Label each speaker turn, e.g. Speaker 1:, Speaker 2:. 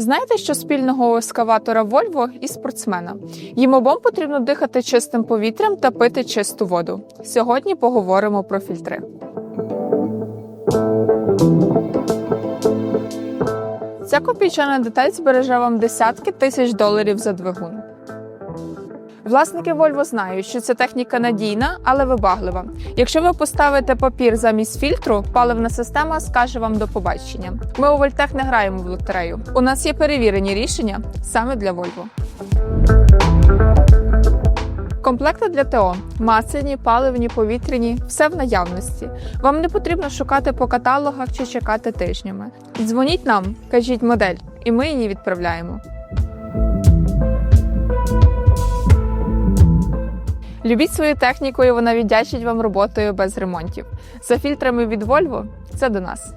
Speaker 1: Знаєте, що спільного у ескаватора Вольво і спортсмена? Їм обом потрібно дихати чистим повітрям та пити чисту воду. Сьогодні поговоримо про фільтри. Ця копійчана деталь збереже вам десятки тисяч доларів за двигун. Власники Volvo знають, що ця техніка надійна, але вибаглива. Якщо ви поставите папір замість фільтру, паливна система скаже вам до побачення. Ми у Вольтех не граємо в лотерею. У нас є перевірені рішення саме для Volvo. Комплекти для ТО масляні, паливні, повітряні все в наявності. Вам не потрібно шукати по каталогах чи чекати тижнями. Дзвоніть нам, кажіть модель, і ми її відправляємо. Любіть свою техніку, і вона віддячить вам роботою без ремонтів. За фільтрами від Volvo це до нас.